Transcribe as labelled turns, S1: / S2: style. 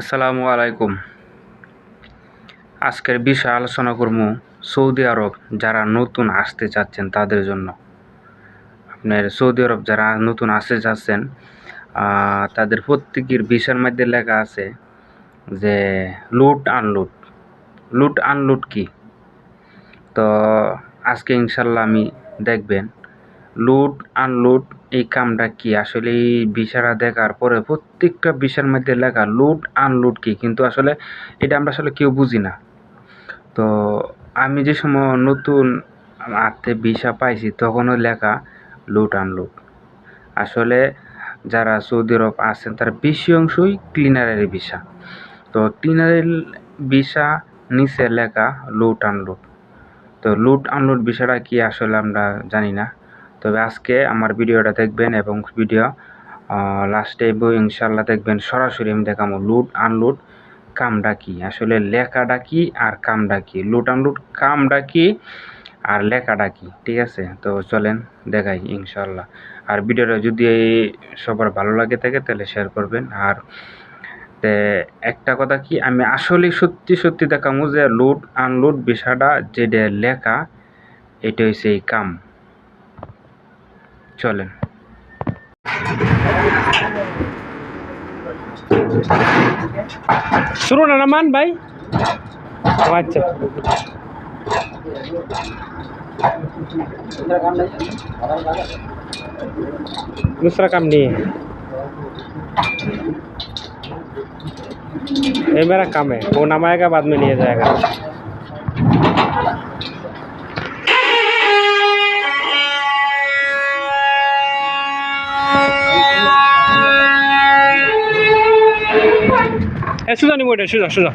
S1: আসসালামু আলাইকুম। আজকের বিষয়ে আলোচনা করব সৌদি আরব যারা নতুন আসতে চাচ্ছেন তাদের জন্য। আপনার সৌদি আরব যারা নতুন আসতে চাচ্ছেন তাদের প্রত্যেকের বিষয়ের মধ্যে লেখা আছে যে লুট আনলুট লুট। আনলুট কি? তো আজকে ইনশাল্লাহ আমি দেখবেন লুট আনলুট এই কামটা কি? আসলে এই বিষয়টা দেখার পরে প্রত্যেকটা বিষয়ের মধ্যে লেখা লুট আনলুট কি? কিন্তু আসলে এটা আমরা আসলে কেউ বুঝি না। তো আমি যে সময় নতুন হাতে ভিসা পাইছি, তখনও লেখা লুট আনলুট আসলে যারা সৌদি আরব আছেন, তার বেশি অংশই ক্লিনারের ভিসা। তো ক্লিনারের ভিসা নিচে লেখা লুট আনলুট তো লুট আনলুট বিষয়টা কি আসলে আমরা জানি না। তবে আজকে আমার ভিডিওটা দেখবেন এবং ভিডিও লাস্টে ইনশাল্লাহ দেখবেন। সরাসরি আমি দেখাবো লুট আনলুট কামটা কি? আসলে লেখাটা কি আর কামটা কি? লুট আনলুট কামটা কি আর লেখাটা কি? ঠিক আছে? তো চলেন দেখাই ইনশাল্লাহ আর ভিডিওটা যদি সবার ভালো লাগে থাকে তাহলে শেয়ার করবেন। আর একটা কথা কি, আমি আসলে সত্যি সত্যি দেখামু যে লুট আনলুট বিষয়টা যেটা লেখা, এটা হচ্ছে এই কাম। চলেন
S2: শুরু না নামান ভাই ও আচ্ছা दूसरा काम नहीं है ये मेरा काम है वो नमाएगा बाद में लिया जाएगा 哎，是这里位置，是的，是的。